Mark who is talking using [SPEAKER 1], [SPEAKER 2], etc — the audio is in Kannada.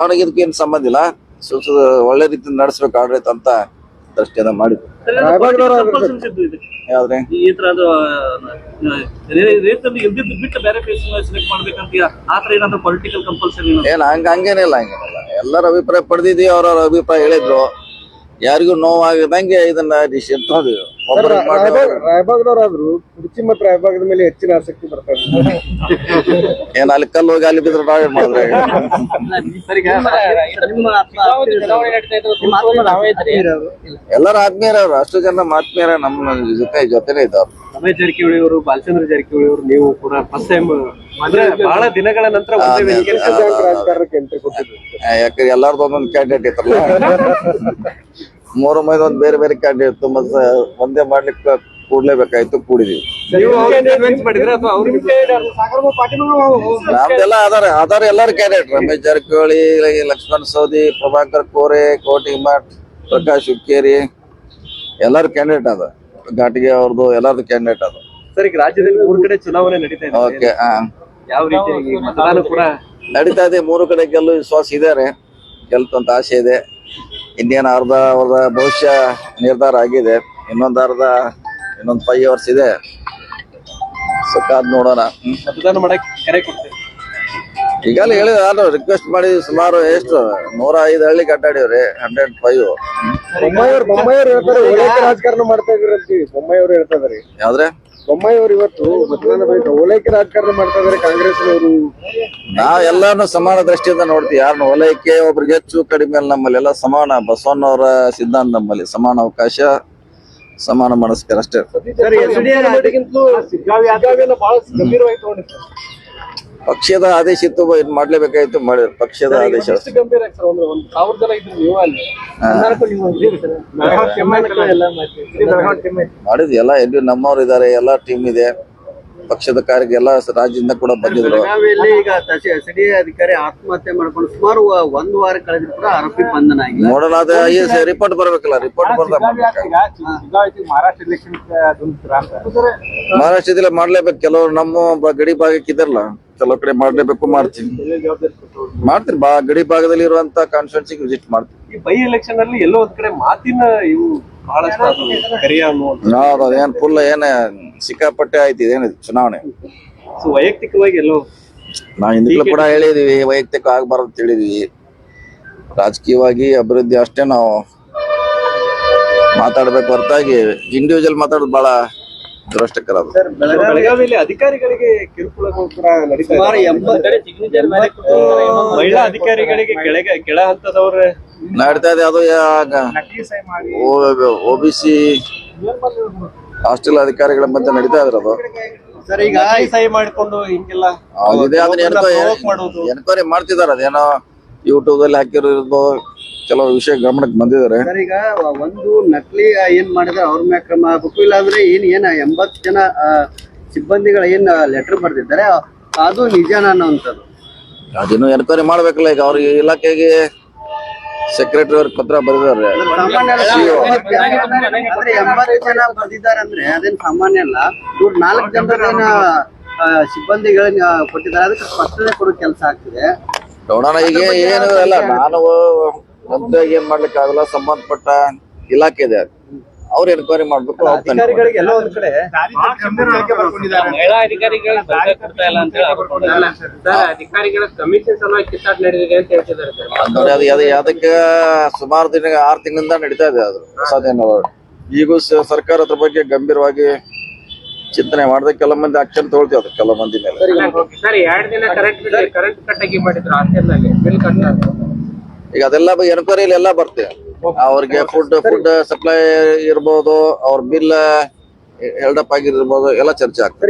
[SPEAKER 1] ಅವನಿಗೆ ಇದಕ್ಕೆ ಏನು ಸಂಬಂಧ ಇಲ್ಲ. ಸು- ಸು- ಒಳ್ಳೆ ರೀತಿಯಿಂದ ನಡೆಸ್ಬೇಕು ಆಡಳಿತ ಅಂತ ದೃಷ್ಟಿಯಿಂದ ಮಾಡಿದ್ರು ಯಾವ್ದ್ರೆ? ಏನ್ ಹಂಗ ಹಂಗೇನಿಲ್ಲ ಹಂಗೇನಿಲ್ಲ ಎಲ್ಲರ ಅಭಿಪ್ರಾಯ ಪಡೆದಿದ್ದೀವಿ ಅವ್ರವ್ರ ಅಭಿಪ್ರಾಯ ಹೇಳಿದ್ರು. ಯಾರಿಗೂ ನೋವಾಗದಂಗೆ ಇದನ್ನ ಡಿಸಿಷನ್ ಮಾಡಿ
[SPEAKER 2] ರಾಯಬಾಗದವರಾದ್ರು ಕುರ್ಚಿ ಮತ್ತು ರಾಯಬಾಗದ ಮೇಲೆ ಹೆಚ್ಚಿನ ಆಸಕ್ತಿ ಬರ್ತಾರೆ
[SPEAKER 1] ಏನ್ ಅಲ್ಲಿ ಕಲ್ಲು ಹೋಗಿ ಅಲ್ಲಿ ಬಿದ್ರೆ ನಾವೇ ಮಾಡಿದ್ರೆ ಎಲ್ಲರೂ ಆತ್ಮೀಯರವ್ರು ಅಷ್ಟು ಜನ ಆತ್ಮೀಯರ ನಮ್ಮ ಜೊತೆ ಜೊತೆನೇ ಇದ್ದಾರೆ
[SPEAKER 3] ರಮೇಶ್ ಜಾರಕಿಹೊಳಿ ಅವರು ಬಾಲಚಂದ್ರ ಜಾರಕಿಹೊಳಿ ಅವರು ನೀವು ಕೂಡ ಫಸ್ಟ್ ಟೈಮ್ ಅಂದ್ರೆ ಬಹಳ ದಿನಗಳ ನಂತರ
[SPEAKER 2] ರಾಜಕಾರಣಕ್ಕೆ ಎಂಟ್ರಿ ಕೊಟ್ಟಿದ್ರು.
[SPEAKER 1] ಯಾಕಂದ್ರೆ ಎಲ್ಲಾರ್ದು ಒಂದೊಂದು ಕ್ಯಾಂಡಿಡೇಟ್ ಇತ್ತಲ್ಲ. ಮೂರು ಮೈದ ಒಂದ್ ಬೇರೆ ಬೇರೆ ಕ್ಯಾಂಡಿಡೇಟ್ ಇತ್ತು ಮತ್ತೆ ಒಂದೇ ಮಾಡ್ಲಿಕ್ಕೆ ಕೂಡ್ಲೇಬೇಕಾಯ್ತು ಕೂಡಿದೀವಿ.
[SPEAKER 3] ನೀವು ಅವ್ರಿಗೆ ಮಾಡಿದ್ರೆ ಅಥವಾ ಅವ್ರಿಗೆ
[SPEAKER 1] ನಮ್ದೆಲ್ಲ ಅದಾರ ಆಧಾರ ಎಲ್ಲಾರು ಕ್ಯಾಂಡಿಡೇಟ್ ರಮೇಶ್ ಜಾರಕಿಹೊಳಿ ಲಕ್ಷ್ಮಣ್ ಸೌದಿ ಪ್ರಭಾಕರ್ ಕೋರೆ ಕೋಟಿ ಮಠ್ ಪ್ರಕಾಶ್ ಹುಕ್ಕೇರಿ ಎಲ್ಲಾರು ಕ್ಯಾಂಡಿಡೇಟ್ ಅದ. ಘಾಟಿಗೆ ಅವ್ರದ್ದು ಎಲ್ಲಾರ್ದು ಕ್ಯಾಂಡಿಡೇಟ್ ಅದ.
[SPEAKER 3] ಸರ್ ಈಗ ರಾಜ್ಯದಲ್ಲಿ ಮೂರು ಕಡೆ ಚುನಾವಣೆ ನಡೀತಾ ಇದೆ.
[SPEAKER 1] ಓಕೆ ಹಾ
[SPEAKER 3] ಯಾವ ರೀತಿಯಾಗಿ ಮತದಾನ ಕೂಡ
[SPEAKER 1] ನಡೀತಾ ಇದೆ ಮೂರು ಕಡೆ ಗೆಲ್ಲು ವಿಶ್ವಾಸ ಇದಾರೆ. ಅಂತ ಆಸೆ ಇದೆ. ಇನ್ನೇನು ಅರ್ಧ ಅವ್ರದ ಭವಿಷ್ಯ ನಿರ್ಧಾರ ಆಗಿದೆ. ಇನ್ನೊಂದು ಅರ್ಧ ಇನ್ನೊಂದು ಫೈವ್ ಅವರ್ಸ್ ಇದೆ. ಸೊ ಕಾದ್ ನೋಡೋಣ.
[SPEAKER 3] ಮತದಾನ ಮಾಡಕ್ಕೆ ಕರೆ ಕೊಡ್ತೇವೆ
[SPEAKER 1] ಈಗಲೇ ಹೇಳಿದ ಅದು ರಿಕ್ವೆಸ್ಟ್ ಮಾಡಿ ಸುಮಾರು ಎಷ್ಟು? ನೂರ ಐದು ಹಳ್ಳಿ ಕಟ್ಟಾಡಿವ್ರಿ ಹಂಡ್ರೆಡ್ ಫೈವ್
[SPEAKER 2] ಬೊಮ್ಮಾಯಿಯವ್ರು ಬೊಮ್ಮಾಯಿಯವ್ರು ಹೇಳ್ತಾರೆ ಒಳ್ಳೆ ರಾಜಕಾರಣ ಮಾಡ್ತಾ ಇದ್ರಿ ಬೊಮ್ಮಾಯಿ ಅವ್ರು ಹೇಳ್ತಾ ಇದಾರೆ
[SPEAKER 1] ಯಾವ್ದ್ರೆ?
[SPEAKER 2] ಬೊಮ್ಮಾಯಿಯವ್ರು ಇವತ್ತು ಮತದಾನ ಬಳಿಕ ಓಲೈಕೆ ರಾಜಕಾರಣ ಮಾಡ್ತಾ ಇದಾರೆ ಕಾಂಗ್ರೆಸ್ನವರು.
[SPEAKER 1] ಅವರು ಎಲ್ಲಾನು ಸಮಾನ ದೃಷ್ಟಿಯಿಂದ ನೋಡ್ತೀವಿ. ಯಾರನ್ನ ಓಲೈಕೆ ಒಬ್ರಿಗೆ ಹೆಚ್ಚು ಕಡಿಮೆ ಅಲ್ಲ ನಮ್ಮಲ್ಲಿ ಎಲ್ಲ ಸಮಾನ. ಬಸವಣ್ಣವರ ಸಿದ್ಧಾಂತ ನಮ್ಮಲ್ಲಿ ಸಮಾನ ಅವಕಾಶ ಸಮಾನ ಮನಸ್ಕರ ಅಷ್ಟೇ. ಪಕ್ಷದ ಆದೇಶ ಇತ್ತು ಇದು ಮಾಡ್ಲೇಬೇಕಾಯ್ತು ಮಾಡಿದ್ರು ಪಕ್ಷದ ಆದೇಶ.
[SPEAKER 2] ಮಾಡಿದ್ ಎಲ್ಲ
[SPEAKER 1] ಎಲ್ಲ ನಮ್ಮವ್ರು ಇದಾರೆ ಎಲ್ಲಾ ಟೀಮ್ ಇದೆ. ಪಕ್ಷದ ಕಾರ್ಯಕ್ಕೆ ಎಲ್ಲ ರಾಜ್ಯದಿಂದ ಕೂಡ ಬಂದಿದ್ರು.
[SPEAKER 4] ಇಲ್ಲಿ ಈಗ ಅಧಿಕಾರಿ ಆತ್ಮಹತ್ಯೆ ಮಾಡ್ಕೊಂಡು ಸುಮಾರು ಒಂದ್ ಒಂದು ವಾರ ಕಳೆದ್ರು ಕೂಡ ಆರೋಪಿ ಬಂಧನ ಆಗಿದೆ.
[SPEAKER 1] ನೋಡೋಣ ಅದ ರಿಪೋರ್ಟ್ ಬರ್ಬೇಕಲ್ಲ ರಿಪೋರ್ಟ್ ಬರ್ದ
[SPEAKER 2] ಮಹಾರಾಷ್ಟ್ರ ಎಲೆಕ್ಷನ್
[SPEAKER 1] ಮಹಾರಾಷ್ಟ್ರದಲ್ಲಿ ಮಾಡ್ಲೇಬೇಕು ಕೆಲವರು ನಮ್ಮ ಗಡಿ ಭಾಗಕ್ಕೆ ಇದಾರಲ್ಲ ಕೆಲವು ಕಡೆ ಮಾಡಲೇಬೇಕು ಮಾಡ್ತೀವಿ ಮಾಡ್ತೀನಿ. ಬಾ ಗಡಿ ಭಾಗದಲ್ಲಿ ಇರುವಂತ ಕಾನ್ಸ್ಟಿಟ್ಯೂನ್ಸಿಗೆ ವಿಸಿಟ್ ಮಾಡ್ತೀವಿ
[SPEAKER 3] ಈ ಬೈ ಎಲೆಕ್ಷನ್ ಅಲ್ಲಿ ಎಲ್ಲೋ ಒಂದ್ ಕಡೆ ಮಾತಿನ ಇವು ಬಹಳಷ್ಟು
[SPEAKER 1] ನಾವು ಅದೇನ್ ಫುಲ್ ಏನ ಸಿಕ್ಕಾಪಟ್ಟೆ ಆಯ್ತು ಇದೇನಿದೆ ಚುನಾವಣೆ.
[SPEAKER 3] ವೈಯಕ್ತಿಕವಾಗಿ ಎಲ್ಲೋ
[SPEAKER 1] ನಾವು ಹಿಂದಕ್ಕೂ ಕೂಡ ಹೇಳಿದೀವಿ ವೈಯಕ್ತಿಕ ಆಗ್ಬಾರ್ದು ಅಂತ ಹೇಳಿದೀವಿ. ರಾಜಕೀಯವಾಗಿ ಅಭಿವೃದ್ಧಿ ಅಷ್ಟೇ ನಾವು ಮಾತಾಡ್ಬೇಕು ಹೊರತಾಗಿ. ಇಂಡಿವಿಜುವಲ್ ಮಾತಾಡೋದು ಬಹಳ ದುರಷ್ಟಕರ
[SPEAKER 3] ಬೆಳಗಾವಿಯಲ್ಲಿ ಅಧಿಕಾರಿಗಳಿಗೆ ಕಿರುಕುಳಗಳು ಕೂಡ ಮಹಿಳಾ ಅಧಿಕಾರಿಗಳಿಗೆ ಕೆಳಗೆ ಕೆಳ ಹಂತದವ್ರ.
[SPEAKER 1] ನಡೀತಾ ಇದೆ ಅದು ಒ ಬಿ ಸಿ ಹಾಸ್ಟೆಲ್ ಅಧಿಕಾರಿಗಳ ಮಧ್ಯೆ ನಡೀತಾ ಇದ್ರ ಅದು
[SPEAKER 4] ಸರಿ ಈಗ
[SPEAKER 3] ಸಹಿ ಮಾಡಿಕೊಂಡು ಹಿಂಗೆಲ್ಲ
[SPEAKER 1] ಎನ್ಕ್ವೈರಿ ಮಾಡ್ತಿದಾರೆ ಅದೇನೋ ಯೂಟ್ಯೂಬ್ ಅಲ್ಲಿ ಹಾಕಿರೋದು ಕೆಲವು ವಿಷಯ ಗಮನಕ್ಕೆ ಬಂದಿದ್ದಾರೆ.
[SPEAKER 4] ಸರ್ ಈಗ ಒಂದು ನಕಲಿ ಏನ್ ಮಾಡಿದ್ರೆ ಅವ್ರ ಮ್ಯಾಗ ಕ್ರಮ ಆಗ್ಬೇಕು ಇಲ್ಲಾಂದ್ರೆ ಏನ್ ಏನ ಎಂಬತ್ ಜನ ಸಿಬ್ಬಂದಿಗಳು ಏನ್ ಲೆಟರ್ ಬರ್ದಿದ್ದಾರೆ ಅದು ನಿಜಾನ ಅನ್ನೋಂಥದ್ದು
[SPEAKER 1] ಅದನ್ನು ಎನ್ಕ್ವೈರಿ ಮಾಡ್ಬೇಕಲ್ಲ ಈಗ ಅವ್ರಿಗೆ ಇಲಾಖೆಗೆ ಸೆಕ್ರೆಟರಿ ಅವ್ರಿಗೆ ಪತ್ರ ಬರೆದಿದ್ದಾರೆ.
[SPEAKER 4] ಆದ್ರೆ ಎಂಬತ್ತು ಜನ ಬರ್ದಿದ್ದಾರೆ ಅಂದ್ರೆ ಅದೇನ್ ಸಾಮಾನ್ಯ ಅಲ್ಲ. ಇವ್ರು ನಾಲ್ಕು ಜನ ಸಿಬ್ಬಂದಿಗಳನ್ನ ಕೊಟ್ಟಿದ್ದಾರೆ ಅದಕ್ಕೆ ಸ್ಪಷ್ಟನೆ ಕೊಡೋ ಕೆಲಸ ಆಗ್ತಿದೆ.
[SPEAKER 1] ನೋಡೋಣ ಈಗ ಏನು ಅಲ್ಲ ನಾನು ಮುಂದಾಗಿ ಏನ್ ಮಾಡ್ಲಿಕ್ಕೆ ಆಗಲ್ಲ ಸಂಬಂಧಪಟ್ಟ ಇಲಾಖೆ ಇದೆ ಅವ್ರು ಎನ್ಕ್ವೈರಿ ಮಾಡ್ಬೇಕು
[SPEAKER 5] ಇಲ್ಲ
[SPEAKER 1] ಅದಕ್ಕೆ ಸುಮಾರು ದಿನ ಆರು ತಿಂಗಳಿಂದ ನಡೀತಾ ಇದೆ ಅದು. ಹೊಸದೇನು ಈಗೂ ಸರ್ಕಾರ ಅದ್ರ ಬಗ್ಗೆ ಗಂಭೀರವಾಗಿ ಚಿಂತನೆ ಮಾಡಿದ್ರೆ ಕೆಲವು ಮಂದಿ ಆಕ್ಷನ್ ತಗೊಳ್ತೀವಿ ಅದು ಕೆಲವು ಮಂದಿ ಮೇಲೆ. ಈಗ ಅದೆಲ್ಲ ಎನ್ಕ್ವೈರಿಲಿ ಎಲ್ಲ ಬರ್ತೇವೆ ಅವ್ರಿಗೆ ಫುಡ್ ಫುಡ್ ಸಪ್ಲೈ ಇರ್ಬೋದು ಅವ್ರ ಬಿಲ್ ಎಲ್ಡಪ್ ಆಗಿರ್ಬೋದು ಎಲ್ಲ ಚರ್ಚೆ ಆಗ್ತದೆ.